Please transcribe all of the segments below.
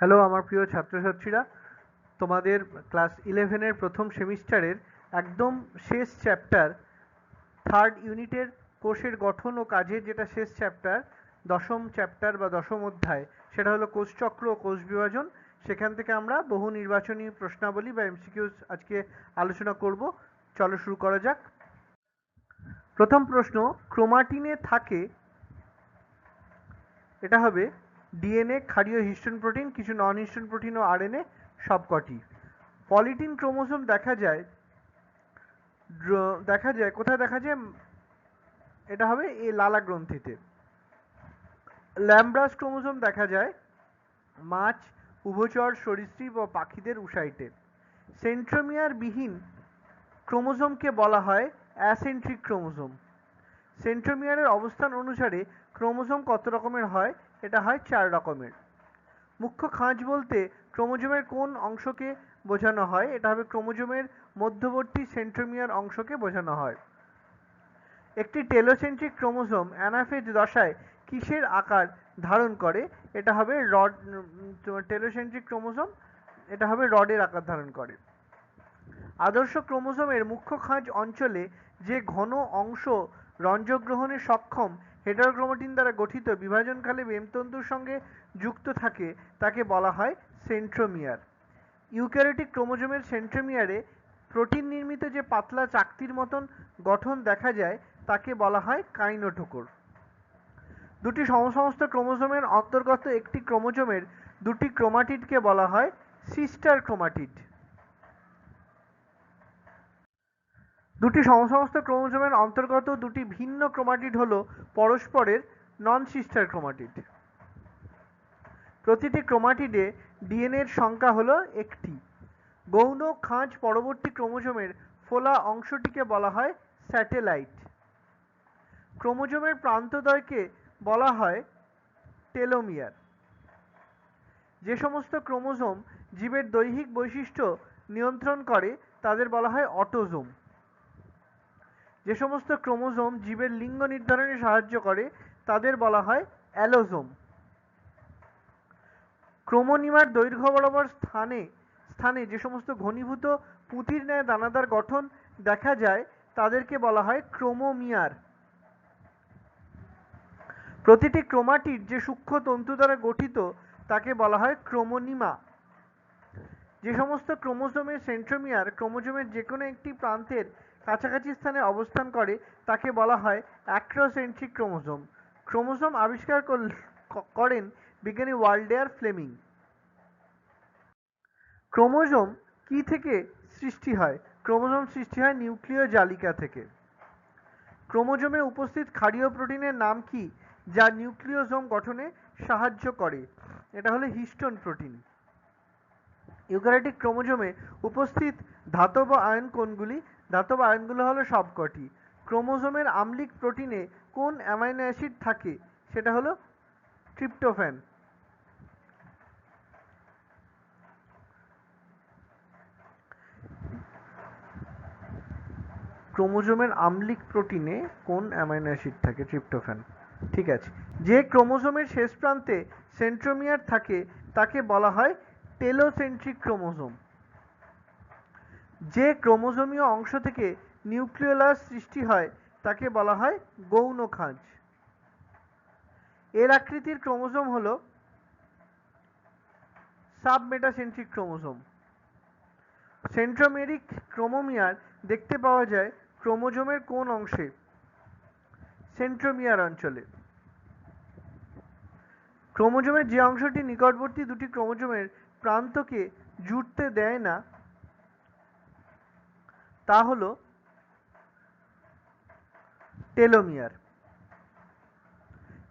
Hello আমার প্রিয় ছাত্রছাত্রীরা। তোমাদের ক্লাস ইলেভেনের প্রথম সেমিস্টারের একদম শেষ চ্যাপ্টার থার্ড ইউনিটের কোষের গঠন ও কাজের যেটা শেষ চ্যাপ্টার দশম চ্যাপ্টার বা দশম অধ্যায়, সেটা হলো কোষচক্র ও কোষ বিভাজন। সেখান থেকে আমরা বহু নির্বাচনী প্রশ্নাবলী বা এমসিকিউস আজকে আলোচনা করব। চলো শুরু করা যাক। প্রথম প্রশ্ন, ক্রোমাটিনে থাকে, এটা হবে ডিএনএ ক্ষারীয় হিস্টোন প্রোটিন কিছু নন হিস্টোন প্রোটিন ও আরএনএ সবকটি। পলিটিন ক্রোমোসোম দেখা যায় দেখা যায়, কোথায় দেখা যায়? এটা হবে এই লালা গ্রন্থিতে। ল্যাম্ব্রাস ক্রোমোসোম দেখা যায় মাছ, উভচর, সরীসৃপ ও পাখিদের উসাইটে সেন্ট্রোমিয়ার বিহীন ক্রোমোসোমকে বলা হয় অ্যাসেন্ট্রিক ক্রোমোসোম সেন্ট্রোমিয়ারের অবস্থান অনুসারে ক্রোমোসোম কত রকমের হয়? এটা হয় চার রকমের। মুখ্য খাঁজ বলতে ক্রোমোজোমের কোন অংশকে বোঝানো হয়, এটা হবে ক্রোমোজোমের মধ্যবর্তী সেন্ট্রোমিয়ার অংশকে বোঝানো হয়। একটি টেলোসেন্ট্রিক ক্রোমোসোম অ্যানাফেজ দশায় কিসের আকার ধারণ করে, এটা হবে রড টেলোসেন্ট্রিক ক্রোমোসোম এটা হবে রডের আকার ধারণ করে। আদর্শ ক্রোমোসোমের মুখ্য খাঁজ অঞ্চলে যে ঘন অংশ রঞ্জক গ্রহণে সক্ষম হেটারোক্রোমাটিন দ্বারা গঠিত বিভাজনকালে বেমতন্তুর সঙ্গে যুক্ত থাকে, তাকে বলা হয় সেন্ট্রোমিয়ার। ইউক্যারিওটিক ক্রোমোজোমের সেন্ট্রোমিয়ারে প্রোটিন নির্মিত যে পাতলা চাকতির মতন গঠন দেখা যায়, তাকে বলা হয় কাইনোটোকোর। দুটি সমসমস্ত ক্রোমোজোমের অন্তর্গত একটি ক্রোমোজোমের দুটি ক্রোমাটিডকে বলা হয় সিস্টার ক্রোমাটিড। দুটি সমসমস্ত ক্রোমোজোমের অন্তর্গত দুটি ভিন্ন ক্রোমাটিড হল পরস্পরের নন সিস্টার ক্রোমাটিড। প্রতিটি ক্রোমাটিডে ডিএনএর সংখ্যা হলো একটি। গৌণ খাঁজ পরবর্তী ক্রোমোজোমের ফোলা অংশটিকে বলা হয় স্যাটেলাইট। ক্রোমোজোমের প্রান্তদ্বয়কে বলা হয় টেলোমিয়ার। যে সমস্ত ক্রোমোজোম জীবের দৈহিক বৈশিষ্ট্য নিয়ন্ত্রণ করে, তাদের বলা হয় অটোজোম। যে সমস্ত ক্রোমোজোম জীবের লিঙ্গ নির্ধারণে সাহায্য করে, তাদের বলা হয় অ্যালোজোম। ক্রোমোনিমার দৈর্ঘ্য বরাবর স্থানে স্থানে যে সমস্ত ঘনীভূত পুঁতির ন্যায় দানাদার গঠন দেখা যায়, তাদেরকে বলা হয় ক্রোমোমিয়ার। প্রতিটি ক্রোমাটিড যে সূক্ষ্ম তন্তু দ্বারা গঠিত, তাকে বলা হয় ক্রোমোনিমা। যে সমস্ত ক্রোমোজোমের সেন্ট্রোমিয়ার ক্রোমোজোমের যে কোনো একটি প্রান্তের কাছাকাছি স্থানে অবস্থান করে, তাকে বলা হয় অ্যাক্রোসেন্ট্রিক ক্রোমোজোম ক্রোমোজোম আবিষ্কার করেন বিজ্ঞানী ওয়ার্ল্ডেয়ার ফ্লেমিং। ক্রোমোজোম কি থেকে সৃষ্টি হয়? ক্রোমোজোম সৃষ্টি হয় নিউক্লিয় জালিকা থেকে। ক্রোমোজোমে উপস্থিত ক্ষারীয় প্রোটিনের নাম কি? যা নিউক্লিওজোম গঠনে সাহায্য করে। এটা হলো হিস্টোন প্রোটিন। ইউক্যারিওটিক ক্রোমোজোমে উপস্থিত ধাতব আয়ন কোনগুলি ধাতব আয়নগুলো হলো সবকটি। ক্রোমোজোমের আম্লিক প্রোটিনে কোন অ্যামাইনো অ্যাসিড থাকে? সেটা হলো ট্রিপ্টোফ্যান। ক্রোমোজোমের আম্লিক প্রোটিনে কোন অ্যামাইনো অ্যাসিড থাকে? ট্রিপ্টোফ্যান। ঠিক আছে। যে ক্রোমোজোমের শেষ প্রান্তে সেন্ট্রোমিয়ার থাকে, তাকে বলা হয় টেলোসেন্ট্রিক ক্রোমোজোম। যে ক্রোমোজোমীয় অংশ থেকে নিউক্লিওলাস সৃষ্টি হয়, তাকে বলা হয় গৌণ খাঁজ। এর আকৃতির ক্রোমোজোম হলো সাবমেটাসেন্ট্রিক ক্রোমোজোম। সেন্ট্রোমেরিক ক্রোমোমিয়ার দেখতে পাওয়া যায় ক্রোমোজোমের কোন অংশে, সেন্ট্রোমিয়ার অঞ্চলে। ক্রোমোজোমের যে অংশটি নিকটবর্তী দুটি ক্রোমোজোমের প্রান্তকে জুড়তে দেয় না তা হলো টেলোমিয়ার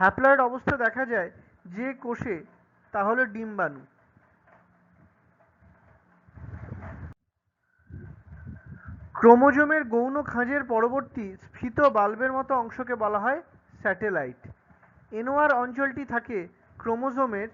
হ্যাপ্লয়েড অবস্থা দেখা যায় যে কোষে, তা হলো ডিম্বাণু। ক্রোমোজোমের গৌণ খাঁজের পরবর্তী স্ফীত বাল্বের মতো অংশকে বলা হয় স্যাটেলাইট। এনোয়ার অঞ্চলটি থাকে ক্রোমোজোমের,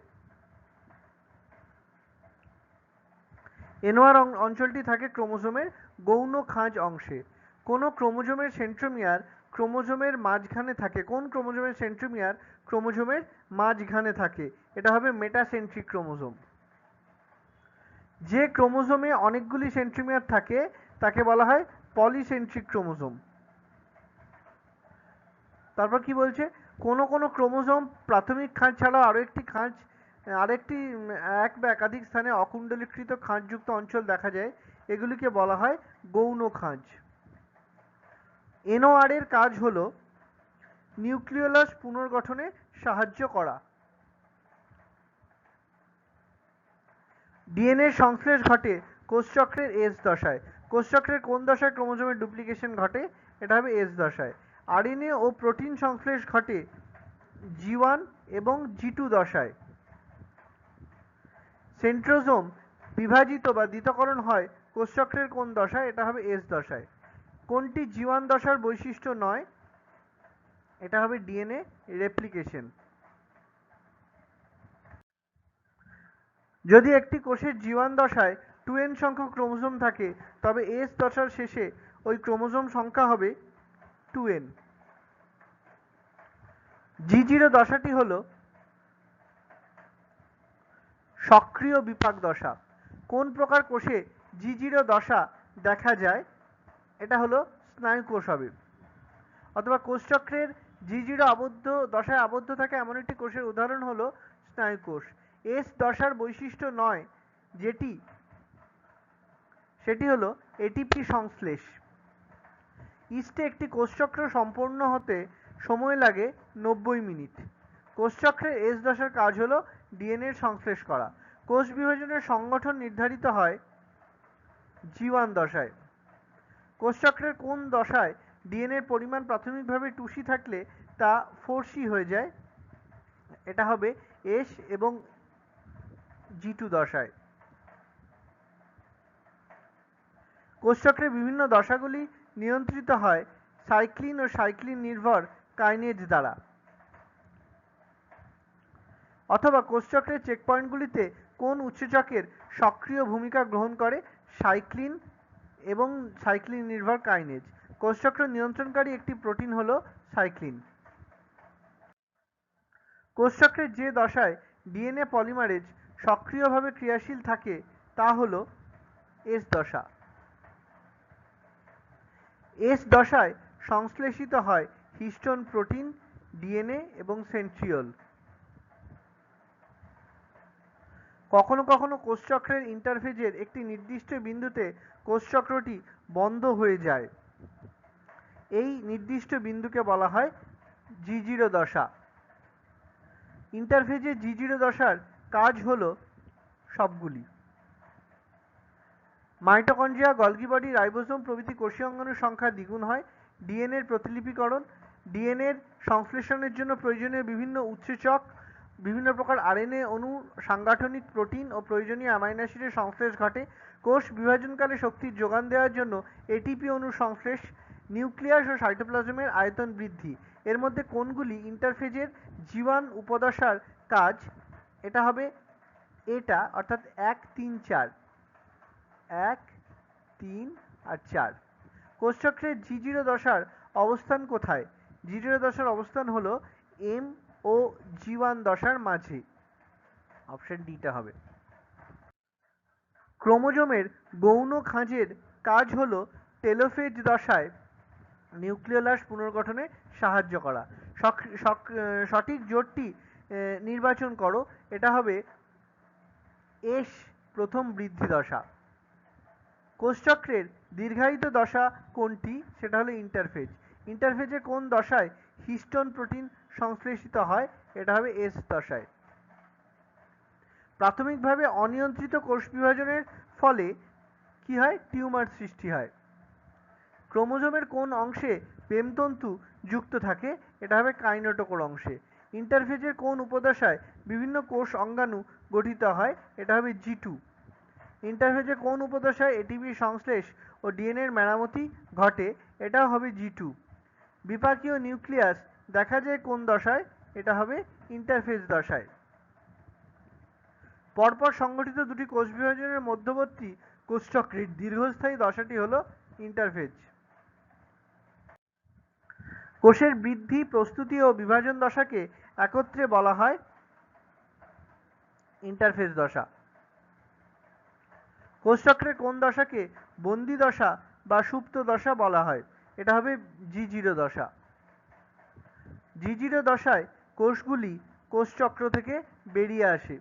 এনোয়ার অঞ্চলটি থাকে ক্রোমোজোমের গৌণ খাঁজ অংশে। কোনো ক্রোমোজোমের সেন্ট্রোমিয়ার ক্রোমোজোমের মাঝখানে থাকে। কোন ক্রোমোজোমের সেন্ট্রোমিয়ার ক্রোমোজোমের মাঝখানে থাকে? এটা হবে মেটাসেন্ট্রিক ক্রোমোজোম। যে ক্রোমোজোমে অনেকগুলি সেন্ট্রোমিয়ার থাকে, তাকে বলা হয় পলিসেন্ট্রিক ক্রোমোজোম। তারপর কি বলছে? কোন কোন ক্রোমোজোম প্রাথমিক খাঁজ ছাড়াও আরও একটি খাঁজ, আরেকটি, এক বা একাধিক স্থানে অকুণ্ডলীকৃত খাঁজযুক্ত অঞ্চল দেখা যায়। এগুলিকে বলা হয় গৌণ খাঁজ এনওআর এর কাজ হলো নিউক্লিওলাস পুনর্গঠনে সাহায্য করা। ডিএনএ সংশ্লেষ ঘটে কোষচক্রের এস দশায়। কোষচক্রের কোন দশায় ক্রোমোজোমের ডুপ্লিকেশন ঘটে, এটা হবে এস দশায়। আরএনএ ও প্রোটিন সংশ্লেষ ঘটে জি ওয়ান এবং জি টু দশায়। সেন্ট্রোজোম বিভাজিত বা দ্বিতকরণ হয় কোষচক্রের কোন দশায়? এটা হবে এস দশায়। কোনটি জি ওয়ান দশার বৈশিষ্ট্য নয়? এটা হবে ডিএনএ রেপ্লিকেশন যদি একটি কোষের জীবান দশায় টু এন সংখ্যক ক্রোমোজোম থাকে, তবে এস দশার শেষে ওই ক্রোমোজোম সংখ্যা হবে টু এন জি জিরো দশাটি হল সক্রিয় বিপাক দশা। কোন প্রকার কোষে জি জিরো দশা দেখা যায়, এটা হলো স্নায়ু কোষ হবে অথবা কোষচক্রের জি জিরো আবদ্ধ, দশায় আবদ্ধ থাকে এমন একটি কোষের উদাহরণ হলো স্নায়ু কোষ। এস দশার বৈশিষ্ট্য নয়, যেটি, সেটি হলো এটিপি সংশ্লেষ। ইস্টে একটি কোষচক্র সম্পূর্ণ হতে সময় লাগে নব্বই মিনিট। কোষচক্রের এস দশার কাজ হলো ডিএনএ সংশ্লেষ করা। কোষ বিভাজনের সংগঠন নির্ধারিত হয় জি ওয়ান দশায় কোষচক্রের কোন দশায় ডিএনএর পরিমাণ প্রাথমিকভাবে টুসি থাকলে তা ফোরসি হয়ে যায়? এটা হবে এস এবং জি টু দশায়। কোষচক্রের বিভিন্ন দশাগুলি নিয়ন্ত্রিত হয় সাইক্লিন ও সাইক্লিন নির্ভর কাইনেজ দ্বারা। অথবা কোষচক্রের চেকপয়েন্টগুলিতে কোন উৎসেচকের সক্রিয় ভূমিকা গ্রহণ করে? সাইক্লিন এবং সাইক্লিন নির্ভর কাইনেজ। কোষচক্র নিয়ন্ত্রণকারী একটি প্রোটিন হলো সাইক্লিন। কোষচক্রের যে দশায় ডিএনএ পলিমারেজ সক্রিয়ভাবে ক্রিয়াশীল থাকে, তা হলো এস দশা। এস দশায় সংশ্লেষিত হয় হিস্টোন প্রোটিন, ডিএনএ এবং সেন্ট্রিওল। কখনো কখনো কোষচক্রের ইন্টারফেজের একটি নির্দিষ্ট বিন্দুতে কোষচক্রটি বন্ধ হয়ে যায়। এই নির্দিষ্ট বিন্দুকে বলা হয় জি জিরো দশা। ইন্টারফেজের জি জিরো দশার কাজ হলো সবগুলি। মাইটোকন্ড্রিয়া গলগি বডি, রাইবোসোম প্রভৃতি কোষীয় অঙ্গাণুর সংখ্যা দ্বিগুণ হয়। ডিএনএর প্রতিলিপিকরণ ডিএনএর সংশ্লেষণের জন্য প্রয়োজনীয় বিভিন্ন উৎসেচক বিভিন্ন প্রকার আরএনএ অণু, সাংগঠনিক প্রোটিন ও প্রয়োজনীয় অ্যামাইনো অ্যাসিডের সংশ্লেষ ঘটে। কোষ বিভাজনকালে শক্তির যোগান দেওয়ার জন্য এটিপি অণুর সংশ্লেষ, নিউক্লিয়াস ও সাইটোপ্লাজমের আয়তন বৃদ্ধি। এর মধ্যে কোনগুলি ইন্টারফেজের জীবাণ উপদশার কাজ? এটা হবে এটা, অর্থাৎ এক, তিন, চার। এক, তিন আর চার। কোষচক্রের জি জিরো দশার অবস্থান কোথায়? জি জিরো দশার অবস্থান হলো এম ও জি ওয়ান দশার মাঝে। অপশন ডিটা হবে। ক্রোমোজোমের গৌণ খাঁজের কাজ হলো টেলোফেজ দশায় নিউক্লিওলাস পুনর্গঠনে সাহায্য করা। সঠিক জোটটি নির্বাচন করো। এটা হবে এস প্রথম বৃদ্ধি দশা। কোষচক্রের দীর্ঘায়িত দশা কোনটি? সেটা হলো ইন্টারফেজ ইন্টারফেজে কোন দশায় হিস্টোন প্রোটিন সংশ্লেষিত হয়, এটা হবে এস দশায়। প্রাথমিকভাবে অনিয়ন্ত্রিত কোষ বিভাজনের ফলে কি হয়? টিউমার সৃষ্টি হয়। ক্রোমোজোমের কোন অংশে প্রেমতন্তু যুক্ত থাকে? এটা হবে কাইনেটোকোর অংশে। ইন্টারফেজের কোন উপদশায় বিভিন্ন কোষ অঙ্গাণু গঠিত হয়? এটা হবে জি টু। ইন্টারফেজে কোন উপদশায় এটিপি সংশ্লেষ ও ডিএনএর মেরামতি ঘটে? এটাও হবে জি টু। বিপাকীয় নিউক্লিয়াস দেখা যায় কোন দশায়? এটা হবে ইন্টারফেজ দশায়। পরপর সংগঠিত দুটি কোষ বিভাজনের মধ্যবর্তী কোষচক্রের দীর্ঘস্থায়ী দশাটি হলো ইন্টারফেজ কোষের বৃদ্ধি, প্রস্তুতি ও বিভাজন দশাকে একত্রে বলা হয় ইন্টারফেজ দশা। কোষচক্রের কোন দশাকে বন্দি দশা বা সুপ্ত দশা বলা হয়? এটা হবে জি জিরো দশা। জি জিরো দশায় কোষগুলি কোষচক্র থেকে বেরিয়ে আসে।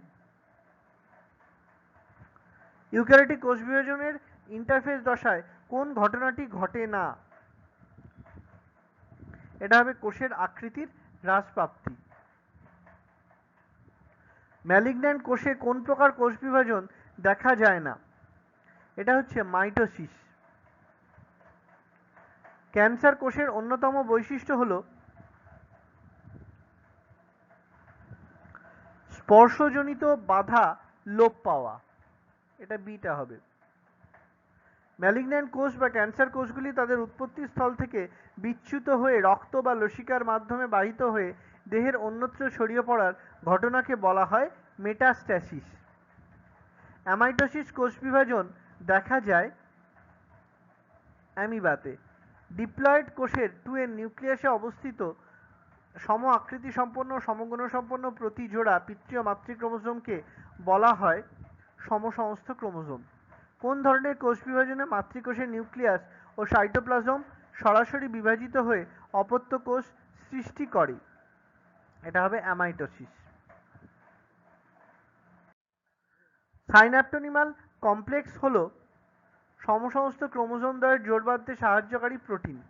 ইউক্যারিওটিক কোষ বিভাজনের ইন্টারফেস দশায় কোন ঘটনাটি ঘটে না? এটা হবে কোষের আকৃতির হ্রাসপ্রাপ্তি। ম্যালিগন্যান্ট কোষে কোন প্রকার কোষ বিভাজন দেখা যায় না? এটা হচ্ছে মাইটোসিস। ক্যান্সার কোষের অন্যতম বৈশিষ্ট্য হলো স্পর্শজনিত বাধা লোপ পাওয়া। এটা বিটা হবে। ম্যালিগন্যান্ট কোষ বা ক্যান্সার কোষগুলি তাদের উৎপত্তি স্থল থেকে বিচ্যুত হয়ে রক্ত বা লসিকার মাধ্যমে বাহিত হয়ে দেহের অন্যত্র ছড়িয়ে পড়ার ঘটনাকে বলা হয় মেটাস্ট্যাসিস অ্যামাইটোসিস কোষ বিভাজন দেখা যায় অ্যামিবাতে। ডিপ্লয়েড কোষের টু এর নিউক্লিয়াসে অবস্থিত সম আকৃতি সম্পন্ন, সমগুণ সম্পন্ন প্রতি জোড়া পিতৃ ও মাতৃ ক্রোমোজোমকে বলা হয় সমসমস্ত ক্রোমোজোম। কোন ধরনের কোষ বিভাজনে মাতৃকোষের নিউক্লিয়াস ও সাইটোপ্লাজম সরাসরি বিভাজিত হয়ে অপত্য কোষ সৃষ্টি করে? এটা হবে অ্যামাইটোসিস। সাইন্যাপটোনিমাল কমপ্লেক্স হলো সমসমস্ত ক্রোমোজোম দ্বয়ের জোড় বাঁধতে সাহায্যকারী প্রোটিন।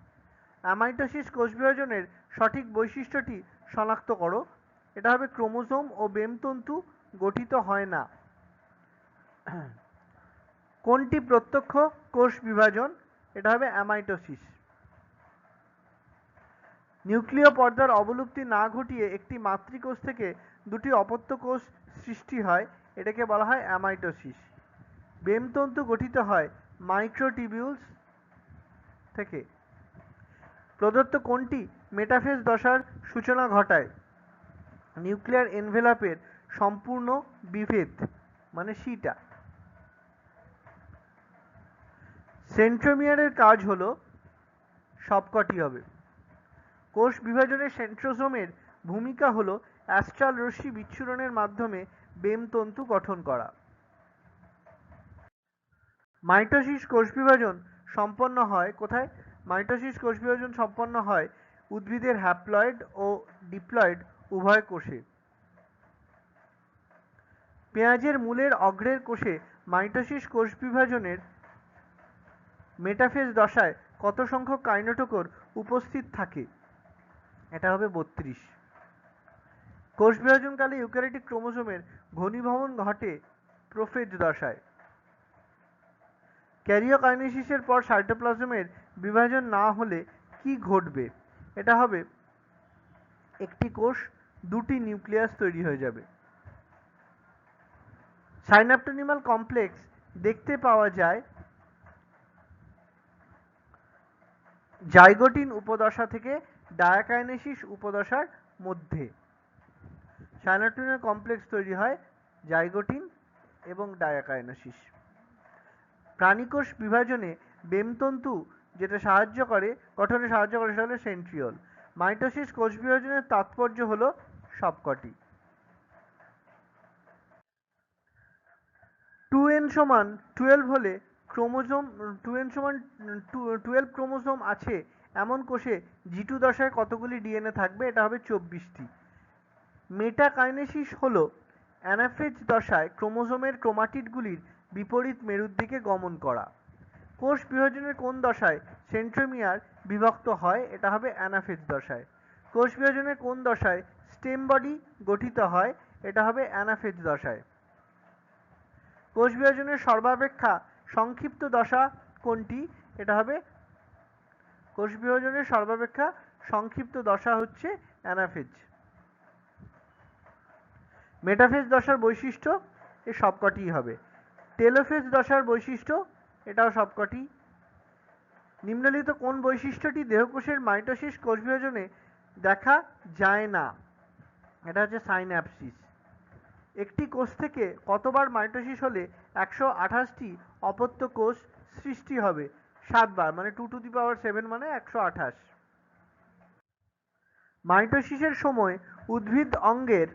অ্যামাইটোসিস কোষ বিভাজনের সঠিক বৈশিষ্ট্যটি শনাক্ত করো। এটা হবে ক্রোমোজোম ও বেমতন্তু গঠিত হয় না। কোনটি প্রত্যক্ষ কোষ বিভাজন? এটা হবে অ্যামাইটোসিস। নিউক্লিয় পর্দার অবলুপ্তি না ঘটিয়ে একটি মাতৃকোষ থেকে দুটি অপত্য কোষ সৃষ্টি হয়। এটাকে বলা হয় অ্যামাইটোসিস। বেমতন্তু গঠিত হয় মাইক্রোটিবিউলস থেকে। প্রদত্ত কোনটি মেটাফেজ দশার সূচনা ঘটায়। নিউক্লিয়ার এনভেলাপের সম্পূর্ণ বিভেদ মানে সিটা। সেন্ট্রোমিয়ারের কাজ হলো সবকটি হবে। কোষ বিভাজনের সেন্ট্রোজোমের ভূমিকা হলো অ্যাস্ট্রাল রশ্মি বিচ্ছুরণের মাধ্যমে বেমতন্তু গঠন করা। মাইটোসিস কোষ বিভাজন সম্পন্ন হয় কোথায়? মাইটোসিস কোষ বিভাজন সম্পন্ন হয় উদ্ভিদের হ্যাপ্লয়েড ও ডিপ্লয়েড উভয় কোষে। পেঁয়াজের মূলের অগ্রের কোষে মাইটোসিস কোষ বিভাজনের মেটাফেজ দশায় কত সংখ্যক কাইনেটোকোর উপস্থিত থাকে? এটা হবে বত্রিশ। কোষ বিভাজনকালে ইউক্যারিওটিক ক্রোমোজোমের ঘনীভবন ঘটে প্রোফেজ দশায়। ক্যারিওকাইনেসিসের পর সাইটোপ্লাজমের বিভাজন না হলে কি ঘটবে? এটা হবে একটি কোষ, দুটি নিউক্লিয়াস তৈরি হয়ে যাবে। সাইনাপটোনিমাল কমপ্লেক্স দেখতে পাওয়া যায় জাইগোটিন উপদশা থেকে ডায়াকাইনেসিস উপদশার মধ্যে। সাইনাপটোনিমাল কমপ্লেক্স তৈরি হয় জাইগোটিন এবং ডায়াকাইনেসিস। প্রাণীকোষ বিভাজনে বেমতন্তু যেটা সাহায্য করে, গঠনে সাহায্য করে সেটা হলো সেন্ট্রিওল মাইটোসিস কোষ বিভাজনের তাৎপর্য হলো সবকটি। টু এন সমান টুয়েলভ হলে ক্রোমোজোম টু এন সমান টুয়েলভ ক্রোমোজোম আছে এমন কোষে জি টু দশায় কতগুলি ডিএনএ থাকবে? এটা হবে চব্বিশটি। মেটাকাইনেসিস হলো অ্যানাফেজ দশায় ক্রোমোজোমের ক্রোমাটিডগুলির বিপরীত মেরুর দিকে গমন করা। কোষ বিভাজনের কোন দশায় সেন্ট্রোমিয়ার বিভক্ত হয়? এটা হবে অ্যানাফেজ দশায়। কোষ বিভাজনের কোন দশায় স্টেম বডি গঠিত হয়? এটা হবে অ্যানাফেজ দশায়। কোষ বিভাজনের সর্বাপেক্ষা সংক্ষিপ্ত দশা কোনটি? এটা হবে কোষ বিভাজনের সর্বাপেক্ষা সংক্ষিপ্ত দশা হচ্ছে অ্যানাফেজ। মেটাফেজ দশার বৈশিষ্ট্য এ সবকটিই হবে। টেলোফেজ দশার বৈশিষ্ট্য এটাও সবকটি নিম্নলিখিত কোন বৈশিষ্ট্যটি দেহকোষের মাইটোসিস কোষ বিভাজনে দেখা যায় না? এটা হচ্ছে সাইন্যাপসিস। একটি কোষ থেকে কতবার মাইটোসিস হলে একশো আঠাশটি অপত্য কোষ সৃষ্টি হবে? সাতবার মানে two to the power seven মানে একশো আঠাশ। মাইটোসিসের সময় উদ্ভিদ অঙ্গের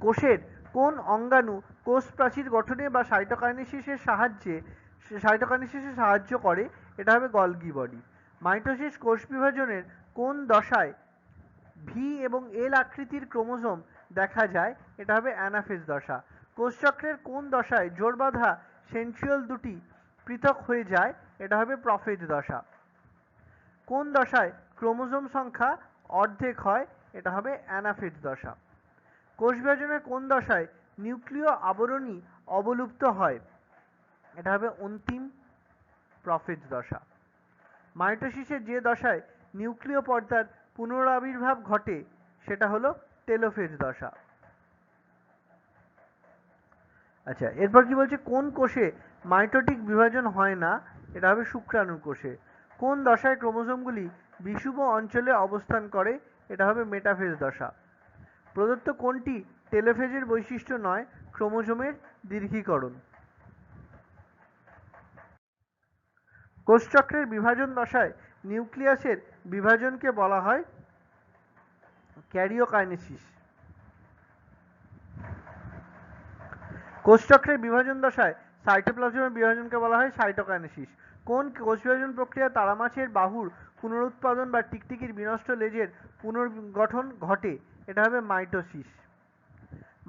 কোষের কোন অঙ্গাণু কোষ প্রাচীর গঠনে বা সাইটোকাইনেসিসের সাহায্যে, সাইটোকাইনেসিসে সাহায্য করে? এটা হবে গলগি বডি। মাইটোসিস কোষ বিভাজনের কোন দশায় ভি এবং এল আকৃতির ক্রোমোজোম দেখা যায়? এটা হবে অ্যানাফেজ দশা। কোষচক্রের কোন দশায় জোর বাঁধা দুটি পৃথক হয়ে যায়? এটা হবে প্রফেজ দশা। কোন দশায় ক্রোমোজোম সংখ্যা অর্ধেক হয়? এটা হবে অ্যানাফেজ দশা। কোষ বিভাজনের কোন দশায় নিউক্লিয় আবরণী অবলুপ্ত হয়? এটা হবে অন্তিম প্রফেজ দশা। মাইটোসিসের যে দশায় নিউক্লিয় পর্দার পুনরাবির্ভাব ঘটে, সেটা হলো টেলোফেজ দশা। আচ্ছা এরপর কি বলছে? কোন কোষে মাইটোটিক বিভাজন হয় না, এটা হবে শুক্রাণু কোষে। কোন দশায় ক্রোমোজোমগুলি বিষুব অঞ্চলে অবস্থান করে, এটা হবে মেটাফেজ দশা। প্রদত্ত কোনটি টেলোফেজের বৈশিষ্ট্য নয়, ক্রোমোজোমের দীর্ঘীকরণ। কোষচক্রের বিভাজন দশায় নিউক্লিয়াসের বিভাজনকে বলা হয় ক্যারিওকাইনেসিস। কোষচক্রের বিভাজন দশায় সাইটোপ্লাজমের বিভাজনকে বলা হয় সাইটোকাইনেসিস। কোন কোষ বিভাজন প্রক্রিয়া তারামাছের বাহুর পুনরুৎপাদন বা টিকটিকির বিনষ্ট লেজের পুনর্গঠন ঘটে? এটা হবে মাইটোসিস।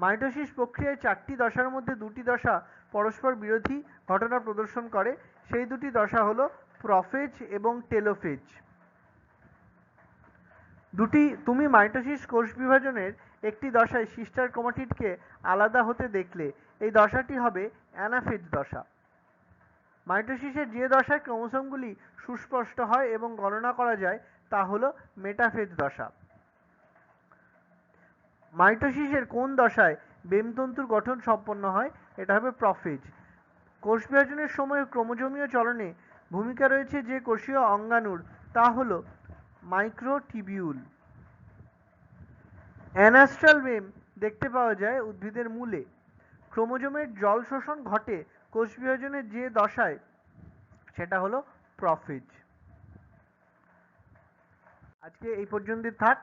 মাইটোসিস প্রক্রিয়ায় চারটি দশার মধ্যে দুটি দশা পরস্পর বিরোধী ঘটনা প্রদর্শন করে। সেই দুটি দশা হলো প্রফেজ এবং টেলোফেজ। দুটি, তুমি মাইটোসিস কোষ বিভাজনের একটি দশায় সিস্টার ক্রোমাটিডকে আলাদা হতে দেখলে এই দশাটি হবে অ্যানাফেজ দশা। মাইটোসিসের যে দশায় ক্রোমোসোমগুলি সুস্পষ্ট হয় এবং গণনা করা যায় তা হলো মেটাফেজ দশা। মাইটোসিসের কোন দশায় বেমতন্তুর গঠন সম্পন্ন হয়? এটা হবে প্রফেজ। কোষ বিভাজনের সময় ক্রোমোজোমীয় চলনে ভূমিকা রয়েছে যে কোষীয় অঙ্গাণুর, তা হল মাইক্রোটিবিউল। অ্যানাস্ট্রাল বেম দেখতে পাওয়া যায় উদ্ভিদের মূলে। ক্রোমোজোমের জল শোষণ ঘটে কোষ বিভাজনের যে দশায়, সেটা হলো প্রফেজ। আজকে এই পর্যন্তই থাক।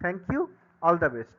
Thank you all the best